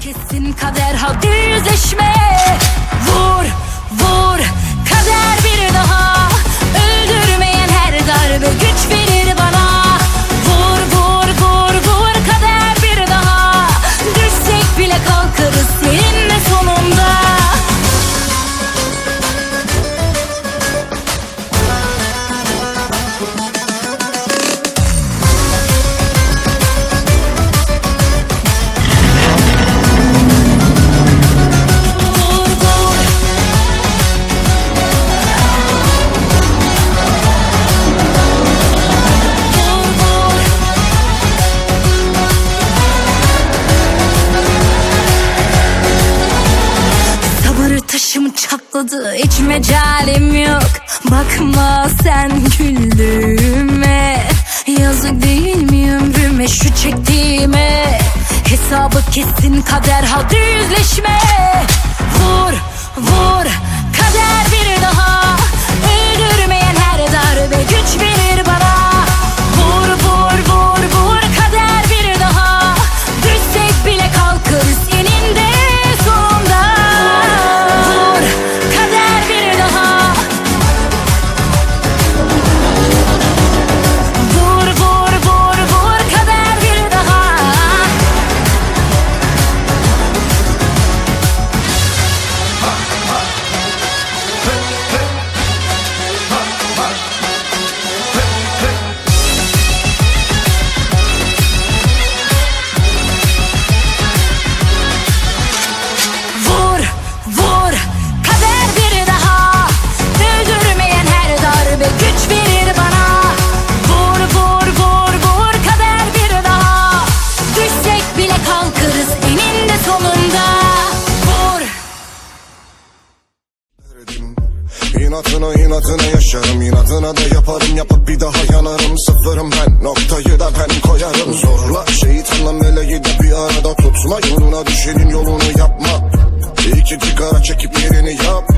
Kesin kader. Hadi yüzleşme. Vur vur. Kader bir daha hiç mecalim yok. Bakma sen güldüğüme. Yazık değil mi ömrüme şu çektiğime? Hesabı kesin kader hadi yüzleşme. Vur vur kader bir daha. Öldürmeyen her darbe güç verir İnatına inatına yaşarım. İnatına da yaparım. Yapıp bir daha yanarım. Sıfırım ben. Noktayı da ben koyarım. Zorla şeytanla meleği de bir arada tutma. Yoluna düşenin yolunu yapma. İki sigara çekip yerini yap.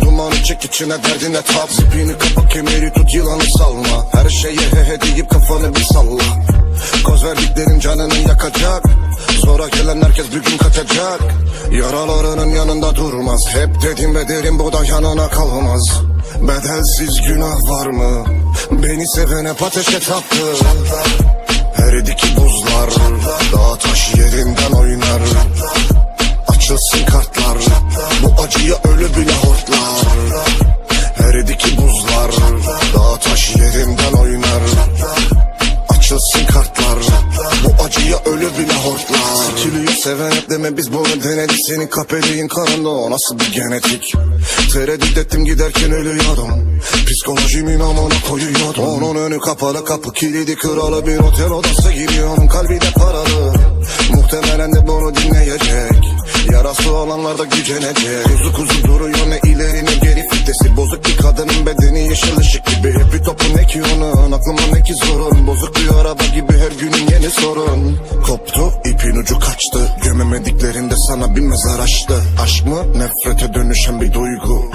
Dumanı çek içine derdine tap. Zipini kapa kemeri tut yılanı salma. Her şeye he he deyip kafanı bir salla Koz verdiklerin canını yakacak. Sonra gelen herkes bir gün kaçacak. Yaralarının yanında durmaz. Hep dedim ve derim bu da yanına kalmaz. Bedelsiz günah var mı? Beni seven hep ateşe taktı Her ki buzlar Dağ taş yerinden oynar. Açılsın kartlar Bu acıya ölü bile hortlar. Her ki buzlar Dağ taş yerinden oynar seven hep deme biz bunu denedik. Senin kapeliğin karında o nasıl bir genetik? Tereddüt ettim giderken ölüyordum. Psikolojimin amına koyuyordum. Onun önü kapalı kapı kilidi kralı Bir otel odası giriyorum kalbi de paralı. Muhtemelen de bunu dinleyecek. Yarası olanlar da gücenecek. Kuzu kuzu duruyor ne ileri ne geri. Fitesi bozuk bir kadının bedeni yeşil ışık gibi. Hep bir topu ne ki onun? Aklıma ne ki zorun Bozuk bir araba gibi her günün yeni sorun. Koptu ipin ucu kaçtı Gömemediklerinde sana bir mezar açtı. Aşk mı? Nefrete dönüşen bir duygu.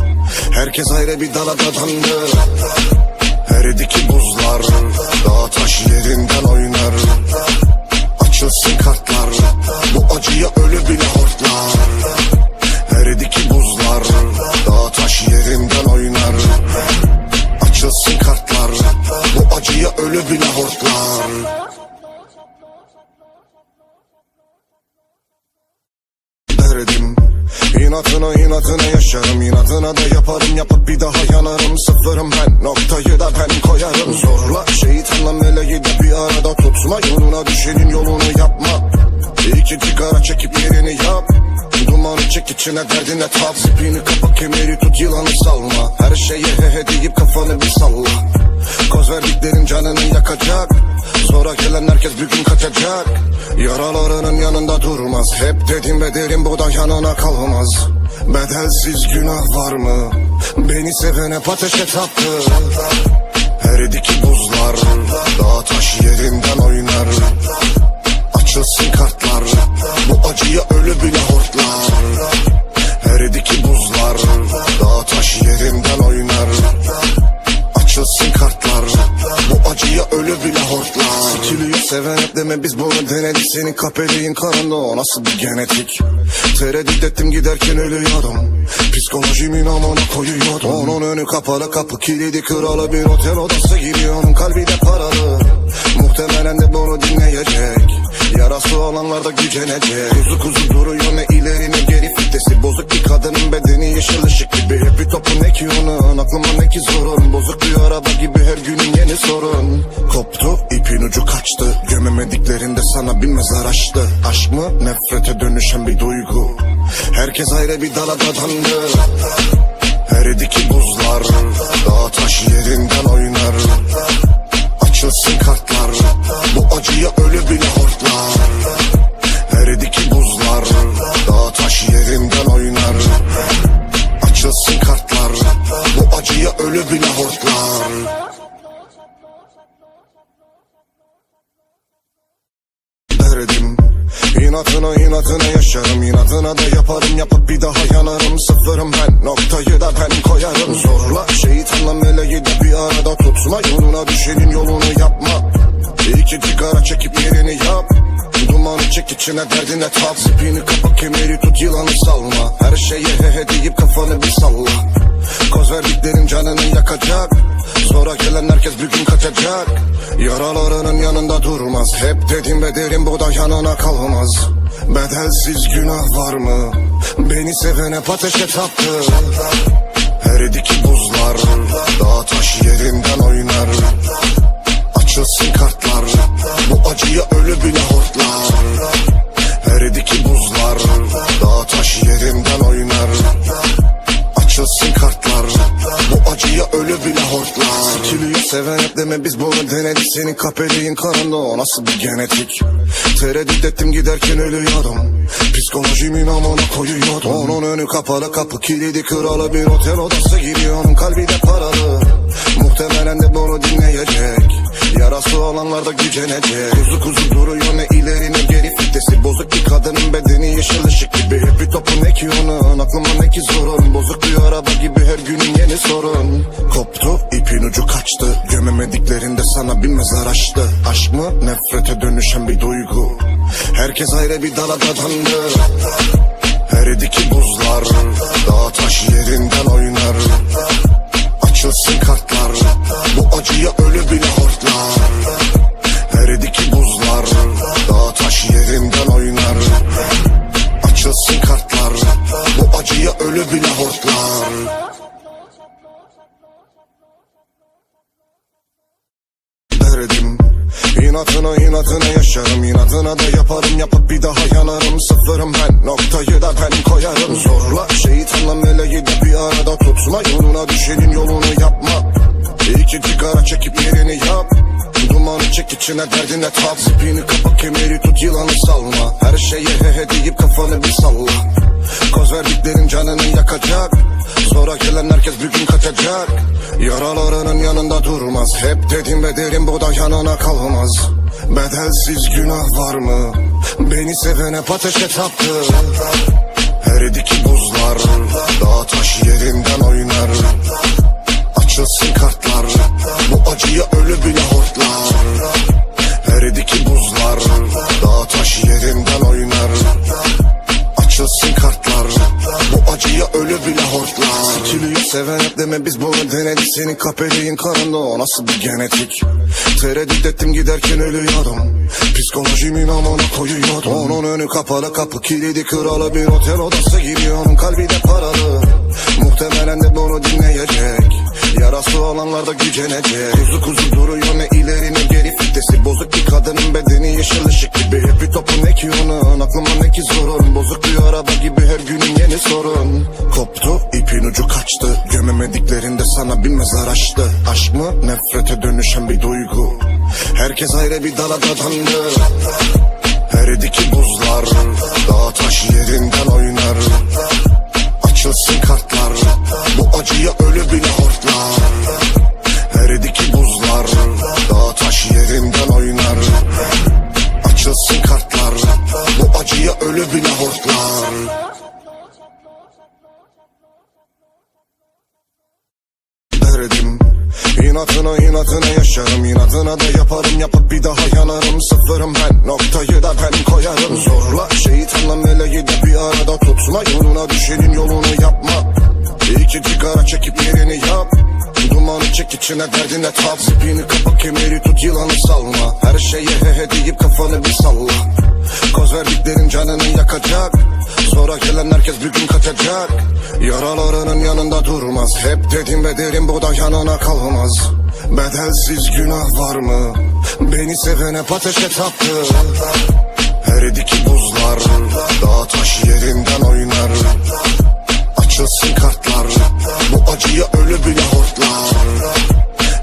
Herkes ayrı bir dala dadandı. Her ki buzlar Dağ taş yerinden oynar. Açılsın kartlar Bu acıya ölü bile hortlar. Her ki buzlar Dağ taş yerinden oynar. Açılsın kartlar Bu acıya ölü bile hortlar İnatına inatına yaşarım. İnatına da yaparım. Yapıp bir daha yanarım. Sıfırım ben. Noktayı da ben koyarım. Zorla şeytanla meleği de bir arada tutma. Yoluna düşenin yolunu yapma. İki sigara çekip yerini yap. Dumanı çek içine derdine tap. Zipini kapa kemeri tut yılanı salma. Her şeye he he deyip kafanı bir salla. Koz verdiklerin canını yakacak Sonra gelen herkes bir gün kaçacak. Yaralarının yanında durmaz. Hep dedim ve derim bu da yanına kalmaz. Bedelsiz günah var mı? Beni seven hep ateşe taktı Her ki buzlar Dağ taş yerinden oynar. Açılsın kartlar Bu acıya ölü bile hortlar. Her ki buzlar Dağ taş yerinden oynar. Açılsın kartlar Acıya ölü bile hortlar Sikiliyi seven hep deme biz bunu denedik. Senin kapeliğin karında o nasıl bir genetik? Tereddüt ettim giderken ölüyordum. Psikolojimin amına koyuyordum. Onun önü kapalı kapı kilidi kralı bir otel odası giriyorum Kalbi de paralı Muhtemelen de bunu dinleyecek. Yarası olanlar da gücenecek. Kuzu kuzu duruyor ne ileri geri. Fitesi Bozuk bir kadının bedeni yeşil ışık gibi. Hep bir topu ne ki onun? Aklıma ne ki zorun? Bozuk bir araba gibi her günün yeni sorun. Koptu ipin ucu kaçtı. Gömemediklerinde sana bir mezar açtı Aşk mı? Nefrete dönüşen bir duygu. Herkes ayrı bir dala dadandı. Eridi ki buzlar Dağ taş yerinden oynar Açılsın kartlar. Bu acıya ölü bile hortlar. Eridi ki buzlar Dağ taş yerinden oynar. Açılsın kartlar. Bu acıya ölü bile hortlar. Derdim İnatına inatına yaşarım. İnatına da yaparım yapıp bir daha yanarım. Sıfırım ben noktayı da ben koyarım. Zorla şeytanla meleği de bir arada tutma. Yoluna düşenin yolunu yapma. İki sigara çekip yerini yap. Dumanı çek içine derdine tap. Zipini kapa kemeri tut yılanı salma. Her şeye he he deyip kafanı bir salla Koz verdiklerin canını yakacak. Sonra gelen herkes bir gün kaçacak. Yaralarının yanında durmaz. Hep dedim ve derim bu da yanına kalmaz. Bedelsiz günah var mı? Beni seven hep ateşe taktı Eridi ki buzlar Dağ taş yerinden seven hep deme biz bunu denedik. Senin kapeliğin karında o nasıl bir genetik? Tereddüt ettim giderken ölüyordum. Psikolojimin amına koyuyordum. Onun önü kapalı kapı kilidi kralı bir otel odası giriyorum. Kalbi de paralı. Muhtemelen de bunu dinleyecek Yarası olanlar da gücenecek Kuzu kuzu duruyor ne ileri ne geri. Fitesi Bozuk bir kadının bedeni yeşil ışık gibi. Hep bir topu ne ki onun? Aklıma ne ki zorun Bozuk bir araba gibi her günün yeni sorun. Koptu ipin ucu kaçtı. Gömemediklerinde sana bir mezar açtı. Aşk mı? Nefrete dönüşen bir duygu. Herkes ayrı bir dala dadandı. Eridi ki buzlar Dağ taş yerinden oynar Açılsın kartlar. Bu acıya ölü bile hortlar. Eridi ki buzlar Dağ taş yerinden oynar. Açılsın kartlar. Bu acıya ölü bile hortlar. Derdim İnatına inatına yaşarım. İnatına da yaparım yapıp bir daha yanarım. Sıfırım ben noktayı da ben koyarım. Zorla şeytanla meleği de bir arada tutma. Yoluna düşenin yolunu yapma. İki sigara çekip yerini yap. Dumanı çek içine derdine tap. Zipini kapa kemeri tut yılanı salma. Her şeye he he deyip kafanı bir salla Koz verdiklerin canını yakacak. Sonra gelen herkes bir gün kaçacak. Yaralarının yanında durmaz. Hep dedim ve derim bu da yanına kalmaz. Bedelsiz günah var mı? Beni seven hep ateşe taktı Eridi ki buzlar Dağ taş yerinden oynar. Açılsın kartlar Bu acıya ölü bile hortlar Eridi ki buzlar Sikiliyi seven hep deme biz bunu denedik Senin kapeliğin karında o nasıl bir genetik? Tereddüt ettim giderken ölüyordum. Psikolojimin amına koyuyordum. Onun önü kapalı kapı kilidi kralı bir otel odası giriyorum Kalbi de paralı. Muhtemelen de bunu dinleyecek. Yarası olanlar da gücenecek. Kuzu kuzu duruyor ne ileri ne geri fitesi Bozuk bir kadının bedeni yeşil ışık gibi. Hep bir topu ne ki onun? Aklıma ne ki zorun? Bozuk bir araba gibi her günün yeni sorun. Koptu ipin ucu kaçtı. Gömemediklerinde sana bir mezar açtı Aşk mı? Nefrete dönüşen bir duygu. Herkes ayrı bir dala dadandı. Eridi ki buzlar Dağ taş yerinden oynar İnatına yaşarım. İnatına da yaparım. Yapıp bir daha yanarım. Sıfırım ben. Noktayı da ben koyarım. Zorla şeytanla meleği de bir arada tutma. Yoluna düşenin yolunu yapma. İki sigara çekip yerini yap Dumanı çek içine derdine tap. Zipini kapa kemeri tut yılanı salma. Her şeye he he deyip kafanı bir salla. Koz verdiklerin canını yakacak. Sonra gelen herkes bir gün kaçacak. Yaralarının yanında durmaz. Hep dedim ve derim bu da yanına kalmaz. Bedelsiz günah var mı? Beni seven hep ateşe taptı. Her iki buzlar Dağ taş yerinden oynar Açılsın kartlar. Bu acıya ölü bile hortlar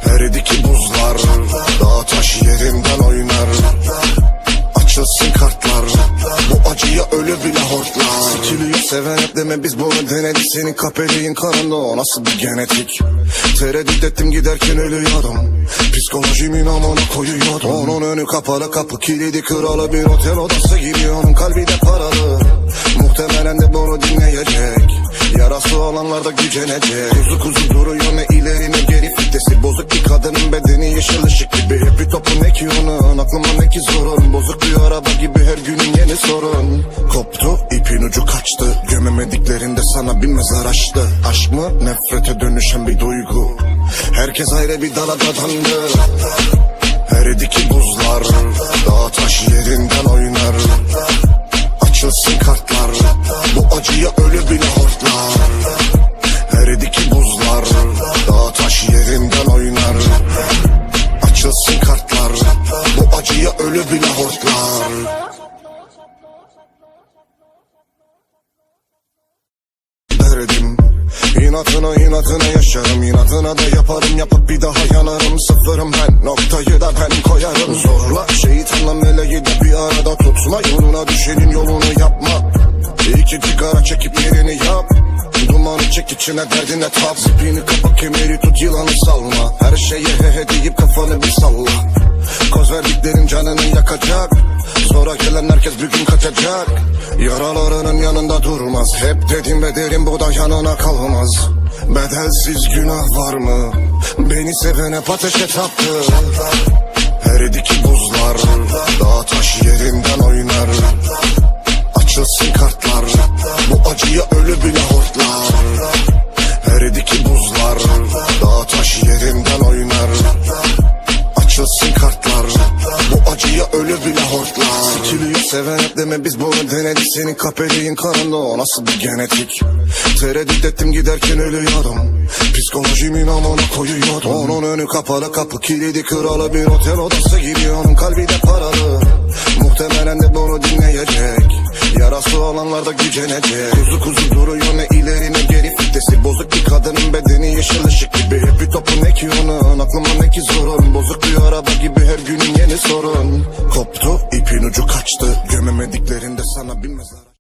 Her iki buzlar Dağ taş yerinden oynar. Açılsın kartlar. Bu acıya ölü bile hortlar Sikiliyor seven hep deme biz bunu denedik. Senin kapeliğin kanında o nasıl bir genetik? Tereddüt ettim giderken ölüyordum. Psikolojimin amına koyuyordum. Onun önü kapalı kapı kilidi kralı Bir otel odası gibi. Onun kalbi de paralı. Muhtemelen de bunu dinleyecek Yarası olanlar da gücenecek. Kuzu kuzu duruyor ne ileri ne geri. Fitesi bozuk bir kadının bedeni yeşil ışık gibi. Hep bir topu ne ki onun? Aklıma ne ki zorun? Bozuk bir araba gibi her günün yeni sorun. Koptu ipin ucu kaçtı. Gömemediklerinde sana bir mezar açtı Aşk mı? Nefrete dönüşen bir duygu. Herkes ayrı bir dala dadandı. Her iki buzlar Dağ taş yerinden oynar Açılsın kartlar. Bu acıya ölü bile hortlar. Her iki buzlar Dağ taş yerinden oynar. Açılsın kartlar. Bu acıya ölü bile hortlar. Derdim İnatına inatına yaşarım. İnatına da yaparım yapıp bir daha yanarım. Sıfırım ben noktayı da ben koyarım. Zorla şeytanla meleği de bir arada tutma. Yoluna düşenin yolunu yapma. İki sigara çekip yerini yap. Dumanı çek içine derdine tap. Zipini kapa kemeri tut yılanı salma. Her şeye he he deyip kafanı bir salla. Koz verdiklerin canını yakacak Sonra gelen herkes bir gün kaçacak. Yaralarının yanında durmaz. Hep dedim ve derim bu da yanına kalmaz. Bedelsiz günah var mı? Beni seven hep ateşe taptı Her iki kapeliğin kanında o nasıl bir genetik? Tereddüt ettim giderken ölüyordum. Psikolojimin amına koyuyordum. Onun önü kapalı kapı kilidi kralı Bir otel odası gibi. Onun kalbi de paralı. Muhtemelen de bunu dinleyecek. Yarası olanlar da gücenecek. Kuzu kuzu duruyor ne ileri ne geri. Fitesi bozuk bir kadının bedeni yeşil ışık gibi. Hep bir topu ne ki onun aklıma ne ki zorun. Bozuk bir araba gibi her günün yeni sorun. Koptu ipin ucu kaçtı. Gömemediklerinde sana bir mezar